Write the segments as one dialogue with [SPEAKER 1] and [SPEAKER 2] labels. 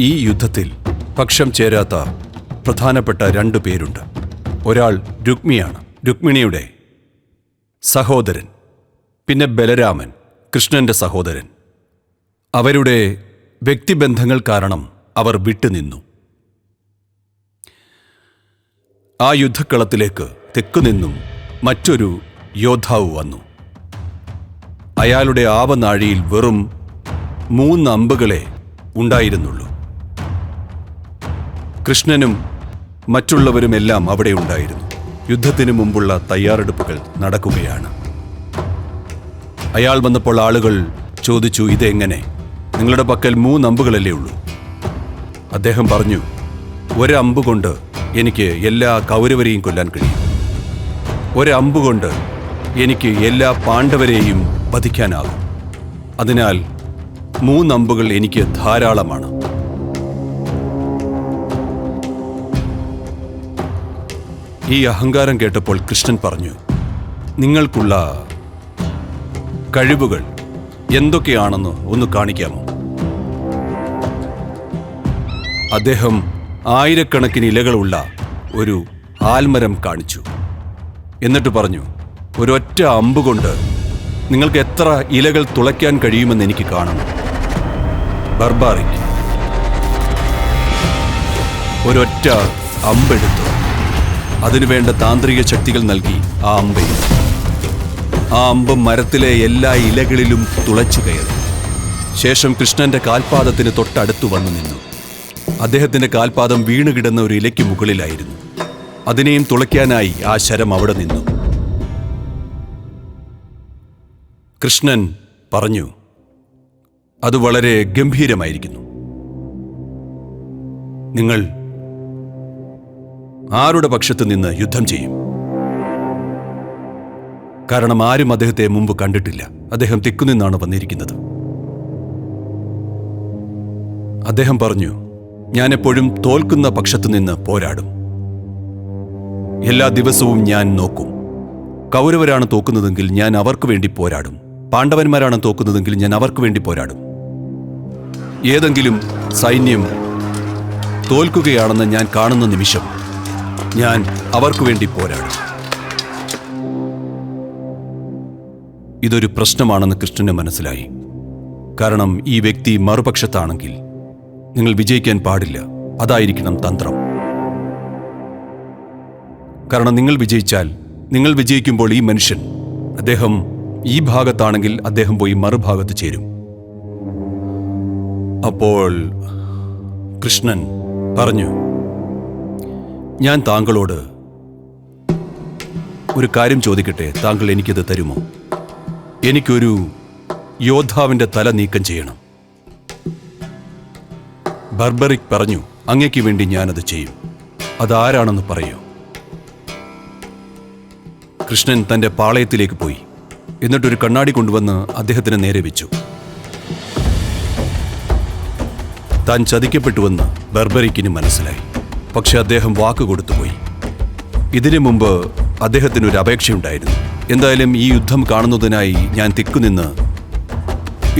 [SPEAKER 1] ഈ യുദ്ധത്തിൽ പക്ഷം ചേരാത്ത പ്രധാനപ്പെട്ട രണ്ടു പേരുണ്ട്. ഒരാൾ രുക്മിയാണ്. രുക്മിണിയുടെ സഹോദരൻ. പിന്നെ ബലരാമൻ കൃഷ്ണന്റെ സഹോദരൻ. അവരുടെ വ്യക്തിബന്ധങ്ങൾ കാരണം അവർ വിട്ടുനിന്നു. ആ യുദ്ധക്കളത്തിലേക്ക് തെക്കുനിന്നും മറ്റൊരു യോദ്ധാവ് വന്നു. അയാളുടെ ആവനാഴിയിൽ വെറും മൂന്ന് അമ്പുകളെ ഉണ്ടായിരുന്നുള്ളൂ. കൃഷ്ണനും മറ്റുള്ളവരുമെല്ലാം അവിടെ ഉണ്ടായിരുന്നു. യുദ്ധത്തിനു മുമ്പുള്ള തയ്യാറെടുപ്പുകൾ നടക്കുകയാണ്. അയാൾ വന്നപ്പോൾ ആളുകൾ ചോദിച്ചു ഇതെങ്ങനെ നിങ്ങളുടെ പക്കൽ മൂന്ന് അമ്പുകളല്ലേ ഉള്ളൂ? അദ്ദേഹം പറഞ്ഞു ഒരമ്പ് കൊണ്ട് എനിക്ക് എല്ലാ കൗരവരെയും കൊല്ലാൻ കഴിയും. ഒരമ്പ് കൊണ്ട് എനിക്ക് എല്ലാ പാണ്ഡവരെയും വധിക്കാനാകും. അതിനാൽ മൂന്നമ്പുകൾ എനിക്ക് ധാരാളമാണ്. ഈ അഹങ്കാരം കേട്ടപ്പോൾ കൃഷ്ണൻ പറഞ്ഞു നിങ്ങൾക്കുള്ള കഴിവുകൾ എന്തൊക്കെയാണെന്ന് ഒന്ന് കാണിക്കാമോ? അദ്ദേഹം ആയിരക്കണക്കിന് ഇലകളുള്ള ഒരു ആൽമരം കാണിച്ചു. എന്നിട്ട് പറഞ്ഞു ഒരൊറ്റ അമ്പ് കൊണ്ട് നിങ്ങൾക്ക് എത്ര ഇലകൾ തുളയ്ക്കാൻ കഴിയുമെന്ന് എനിക്ക് കാണണം. ബർബാറിക്ക്. ഒരൊറ്റ അമ്പെടുത്തു. അതിനുവേണ്ട താന്ത്രിക ശക്തികൾ നൽകി ആ അമ്പയിൽ ആ അമ്പ് മരത്തിലെ എല്ലാ ഇലകളിലും തുളച്ചു കയറി. ശേഷം കൃഷ്ണന്റെ കാൽപാദത്തിന് തൊട്ടടുത്തു വന്നു നിന്നു. അദ്ദേഹത്തിന്റെ കാൽപാദം വീണുകിടന്ന ഒരു ഇലയ്ക്ക് മുകളിലായിരുന്നു. അതിനെയും തുളയ്ക്കാനായി ആ ശരം അവിടെ നിന്നു. കൃഷ്ണൻ പറഞ്ഞു അത് വളരെ ഗംഭീരമായിരിക്കുന്നു. നിങ്ങൾ ആരുടെ പക്ഷത്ത് നിന്ന് യുദ്ധം ചെയ്യും? കാരണം ആരും അദ്ദേഹത്തെ മുമ്പ് കണ്ടിട്ടില്ല. അദ്ദേഹം തെക്കുനിന്നാണ് വന്നിരിക്കുന്നത്. അദ്ദേഹം പറഞ്ഞു ഞാൻ എപ്പോഴും തോൽക്കുന്ന പക്ഷത്തു നിന്ന് പോരാടും. എല്ലാ ദിവസവും ഞാൻ നോക്കും. കൗരവരാണ് തോക്കുന്നതെങ്കിൽ ഞാൻ അവർക്ക് വേണ്ടി പോരാടും. പാണ്ഡവന്മാരാണ് തോക്കുന്നതെങ്കിൽ ഞാൻ അവർക്ക് വേണ്ടി പോരാടും. ഏതെങ്കിലും സൈന്യം തോൽക്കുകയാണെന്ന് ഞാൻ കാണുന്ന നിമിഷം ഞാൻ അവർക്ക് വേണ്ടി പോരാടും. ഇതൊരു പ്രശ്നമാണെന്ന് കൃഷ്ണന് മനസ്സിലായി. കാരണം ഈ വ്യക്തി മറുപക്ഷത്താണെങ്കിൽ നിങ്ങൾ വിജയിക്കാൻ പാടില്ല. അതായിരിക്കണം തന്ത്രം. കാരണം നിങ്ങൾ വിജയിച്ചാൽ നിങ്ങൾ വിജയിക്കുമ്പോൾ ഈ മനുഷ്യൻ അദ്ദേഹം ഈ ഭാഗത്താണെങ്കിൽ അദ്ദേഹം പോയി മറുഭാഗത്ത് ചേരും. അപ്പോൾ കൃഷ്ണൻ പറഞ്ഞു ഞാൻ താങ്കളോട് ഒരു കാര്യം ചോദിക്കട്ടെ? താങ്കൾ എനിക്കത് തരുമോ? എനിക്കൊരു യോദ്ധാവിന്റെ തല നീക്കം ചെയ്യണം. ബർബറിക് പറഞ്ഞു അങ്ങയ്ക്ക് വേണ്ടി ഞാനത് ചെയ്യും. അതാരാണെന്ന് പറയൂ. കൃഷ്ണൻ തന്റെ പാളയത്തിലേക്ക് പോയി. എന്നിട്ടൊരു കണ്ണാടി കൊണ്ടുവന്ന് അദ്ദേഹത്തിന് നേരെ വെച്ചു. താൻ ചതിക്കപ്പെട്ടുവെന്ന് ബർബറിക്കിന് മനസ്സിലായി. പക്ഷെ അദ്ദേഹം വാക്ക് കൊടുത്തുപോയി ഇതിനു മുമ്പ് അദ്ദേഹത്തിന് ഒരു അപേക്ഷയുണ്ടായിരുന്നു. എന്തായാലും ഈ യുദ്ധം കാണുന്നതിനായി ഞാൻ തിക്കുനിന്ന്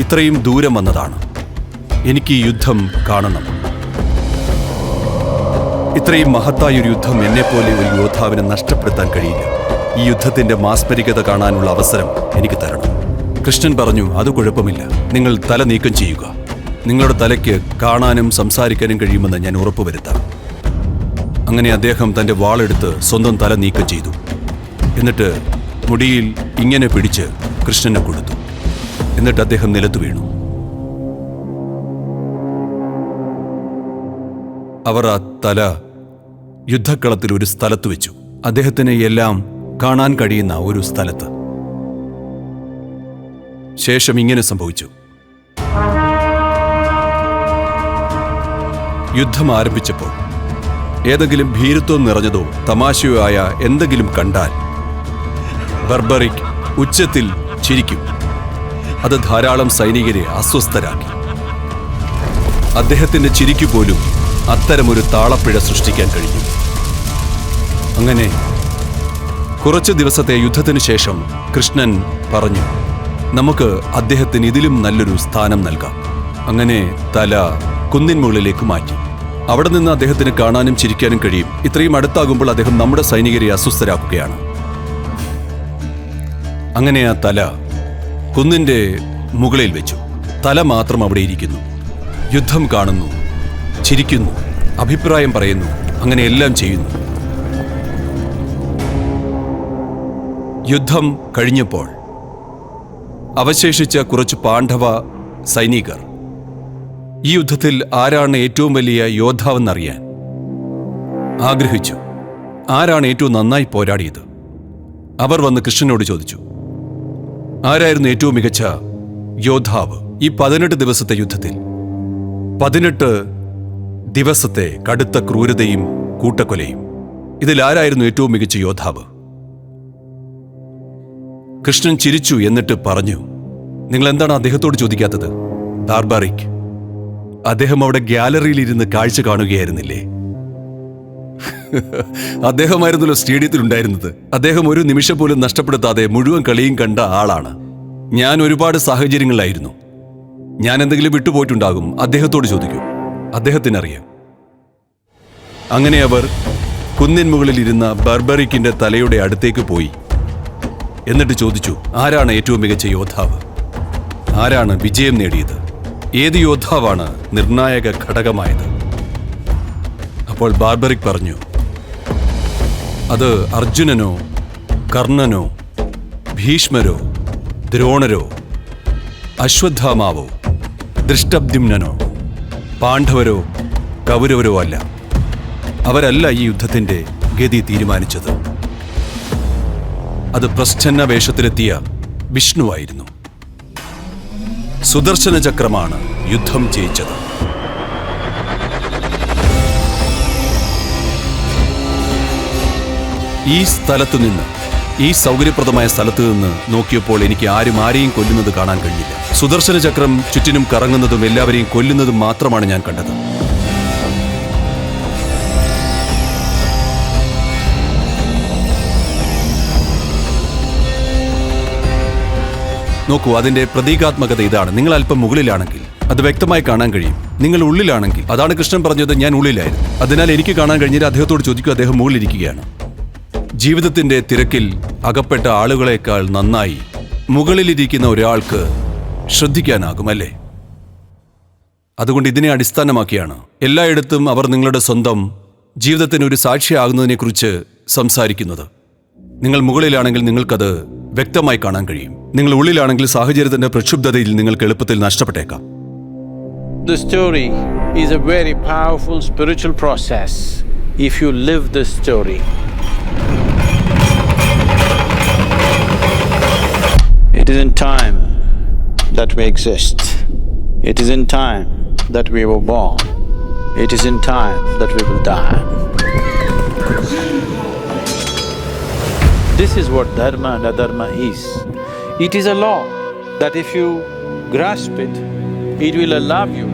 [SPEAKER 1] ഇത്രയും ദൂരം വന്നതാണ്. എനിക്ക് ഈ യുദ്ധം കാണണം. ഇത്രയും മഹത്തായ ഒരു യുദ്ധം എന്നെപ്പോലെ ഒരു യോദ്ധാവിനെ നഷ്ടപ്പെടുത്താൻ കഴിയില്ല. ഈ യുദ്ധത്തിന്റെ മാസ്മരികത കാണാനുള്ള അവസരം എനിക്ക് തരണം. കൃഷ്ണൻ പറഞ്ഞു അത് കുഴപ്പമില്ല. നിങ്ങൾ തല നീക്കം ചെയ്യുക. നിങ്ങളുടെ തലയ്ക്ക് കാണാനും സംസാരിക്കാനും കഴിയുമെന്ന് ഞാൻ ഉറപ്പുവരുത്താം. അങ്ങനെ അദ്ദേഹം തന്റെ വാളെടുത്ത് സ്വന്തം തല നീക്കം ചെയ്തു. എന്നിട്ട് മുടിയിൽ ഇങ്ങനെ പിടിച്ച് കൃഷ്ണനെ കൊടുത്തു എന്നിട്ട് അദ്ദേഹം നിലത്ത് വീണു. അവർ ആ തല യുദ്ധക്കളത്തിൽ ഒരു സ്ഥലത്ത് വെച്ചു. അദ്ദേഹത്തിന് എല്ലാം കാണാൻ കഴിയുന്ന ഒരു സ്ഥലത്ത്. ശേഷം ഇങ്ങനെ സംഭവിച്ചു. യുദ്ധം ആരംഭിച്ചപ്പോൾ ഏതെങ്കിലും ഭീരുത്വം നിറഞ്ഞതോ തമാശയോ ആയ എന്തെങ്കിലും കണ്ടാൽ ബർബറിക് ഉച്ചത്തിൽ ചിരിക്കും. അത് ധാരാളം സൈനികരെ അസ്വസ്ഥരാക്കി. അദ്ദേഹത്തിന്റെ ചിരിക്കു പോലും അത്തരമൊരു താളപ്പിഴ സൃഷ്ടിക്കാൻ കഴിഞ്ഞു. അങ്ങനെ കുറച്ച് ദിവസത്തെ യുദ്ധത്തിന് ശേഷം കൃഷ്ണൻ പറഞ്ഞു നമുക്ക് അദ്ദേഹത്തിന് ഇതിലും നല്ലൊരു സ്ഥാനം നൽകാം. അങ്ങനെ തല കുന്നിൻ മുകളിലേക്ക് മാറ്റി. അവിടെ നിന്ന് അദ്ദേഹത്തിന് കാണാനും ചിരിക്കാനും കഴിയും. ഇത്രയും അടുത്താകുമ്പോൾ അദ്ദേഹം നമ്മുടെ സൈനികരെ അസ്വസ്ഥരാക്കുകയാണ്. അങ്ങനെ ആ തല കുന്നിന്റെ മുകളിൽ വെച്ചു. തല മാത്രം അവിടെ ഇരിക്കുന്നു. യുദ്ധം കാണുന്നു ചിരിക്കുന്നു അഭിപ്രായം പറയുന്നു അങ്ങനെ എല്ലാം ചെയ്യുന്നു. യുദ്ധം കഴിഞ്ഞപ്പോൾ അവശേഷിച്ച കുറച്ച് പാണ്ഡവ സൈനികർ ഈ യുദ്ധത്തിൽ ആരാണ് ഏറ്റവും വലിയ യോദ്ധാവെന്നറിയാൻ ആഗ്രഹിച്ചു. ആരാണ് ഏറ്റവും നന്നായി പോരാടിയത്? അവർ വന്ന് കൃഷ്ണനോട് ചോദിച്ചു. ആരായിരുന്നു ഏറ്റവും മികച്ച യോദ്ധാവ് ഈ പതിനെട്ട് ദിവസത്തെ യുദ്ധത്തിൽ? പതിനെട്ട് ദിവസത്തെ കടുത്ത ക്രൂരതയും കൂട്ടക്കൊലയും. ഇതിൽ ആരായിരുന്നു ഏറ്റവും മികച്ച യോദ്ധാവ്? കൃഷ്ണൻ ചിരിച്ചു എന്നിട്ട് പറഞ്ഞു നിങ്ങൾ എന്താണ് അദ്ദേഹത്തോട് ചോദിക്കാത്തത്? ദാർബാറിക് അദ്ദേഹം അവിടെ ഗ്യാലറിയിൽ ഇരുന്ന് കാഴ്ച കാണുകയായിരുന്നില്ലേ? അദ്ദേഹമായിരുന്നല്ലോ സ്റ്റേഡിയത്തിൽ ഉണ്ടായിരുന്നത് അദ്ദേഹം ഒരു നിമിഷം പോലും നഷ്ടപ്പെടുത്താതെ മുഴുവൻ കളിയും കണ്ട ആളാണ്. ഞാൻ ഒരുപാട് സാഹചര്യങ്ങളിലായിരുന്നു. ഞാൻ എന്തെങ്കിലും വിട്ടുപോയിട്ടുണ്ടാകും അദ്ദേഹത്തോട് ചോദിക്കും. അദ്ദേഹത്തിനറിയാം. അങ്ങനെ അവർ കുന്നിൻ മുകളിൽ ഇരുന്ന ബർബറിക്കിന്റെ തലയുടെ അടുത്തേക്ക് പോയി. എന്നിട്ട് ചോദിച്ചു ആരാണ് ഏറ്റവും മികച്ച യോദ്ധാവ്? ആരാണ് വിജയം നേടിയത്? ഏത് യോദ്ധാവാണ് നിർണായക ഘടകമായത്? അപ്പോൾ ബാർബറിക് പറഞ്ഞു അത് അർജുനനോ കർണനോ ഭീഷ്മരോ ദ്രോണരോ അശ്വത്ഥാമാവോ ദൃഷ്ടബ്ദിംനോ പാണ്ഡവരോ കൗരവരോ അല്ല. അവരല്ല ഈ യുദ്ധത്തിന്റെ ഗതി തീരുമാനിച്ചത്. അത് പ്രശ്ന വേഷത്തിലെത്തിയ വിഷ്ണുവായിരുന്നു സുദർശന ചക്രമാണ് യുദ്ധം ജയിച്ചത്. ഈ സ്ഥലത്തു നിന്ന് ഈ സൗകര്യപ്രദമായ സ്ഥലത്ത് നിന്ന് നോക്കിയപ്പോൾ എനിക്ക് ആരും ആരെയും കൊല്ലുന്നത് കാണാൻ കഴിഞ്ഞില്ല സുദർശന ചക്രം ചുറ്റിനും കറങ്ങുന്നതും എല്ലാവരെയും കൊല്ലുന്നതും മാത്രമാണ് ഞാൻ കണ്ടത്. നോക്കൂ അതിന്റെ പ്രതീകാത്മകത ഇതാണ്. നിങ്ങൾ അല്പം മുകളിലാണെങ്കിൽ അത് വ്യക്തമായി കാണാൻ കഴിയും. നിങ്ങൾ ഉള്ളിലാണെങ്കിൽ അതാണ് കൃഷ്ണൻ പറഞ്ഞത് ഞാൻ ഉള്ളിലായിരുന്നു. അതിനാൽ എനിക്ക് കാണാൻ കഴിഞ്ഞില്ല അദ്ദേഹത്തോട് ചോദിക്കും അദ്ദേഹം മുകളിലിരിക്കുകയാണ്. ജീവിതത്തിന്റെ തിരക്കിൽ അകപ്പെട്ട ആളുകളെക്കാൾ നന്നായി മുകളിലിരിക്കുന്ന ഒരാൾക്ക് ശ്രദ്ധിക്കാനാകും അല്ലേ? അതുകൊണ്ട് ഇതിനെ അടിസ്ഥാനമാക്കിയാണ് എല്ലായിടത്തും അവർ നിങ്ങളുടെ സ്വന്തം ജീവിതത്തിന് ഒരു സാക്ഷിയാകുന്നതിനെക്കുറിച്ച് സംസാരിക്കുന്നത്. നിങ്ങൾ മുകളിലാണെങ്കിൽ നിങ്ങൾക്കത് വ്യക്തമായി കാണാൻ കഴിയും. നിങ്ങൾ ഉള്ളിലാണെങ്കിൽ സാഹചര്യത്തിന്റെ പ്രക്ഷുബ്ധതയിൽ നിങ്ങൾക്ക് എളുപ്പത്തിൽ നഷ്ടപ്പെട്ടേക്കാം.
[SPEAKER 2] The story is a very powerful spiritual process if you live the story it is in time that we exist it is in time that we were born it is in time that we will die This is what dharma and adharma is. It is a law that if you grasp it, it will allow you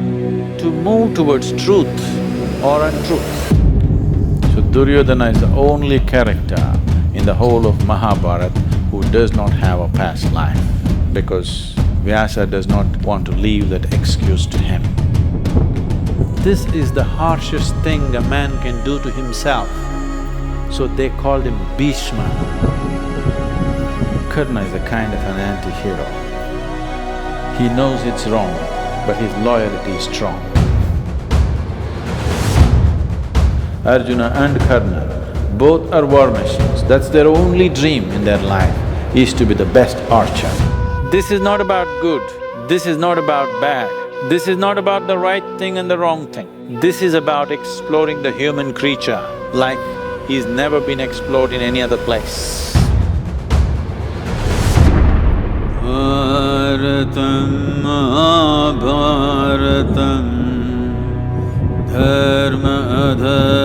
[SPEAKER 2] to move towards truth or untruth. So Duryodhana is the only character in the whole of Mahabharata who does not have a past life because Vyasa does not want to leave that excuse to him. This is the harshest thing a man can do to himself. So they called him Bhishma. Karna is a kind of an anti-hero. He knows it's wrong, but his loyalty is strong. Arjuna and Karna, both are war machines. That's their only dream in their life, is to be the best archer. This is not about good, this is not about bad, this is not about the right thing and the wrong thing. This is about exploring the human creature like he's never been explored in any other place.
[SPEAKER 3] भारतं महाभारतं धर्म अधर्मसङ्घर्षण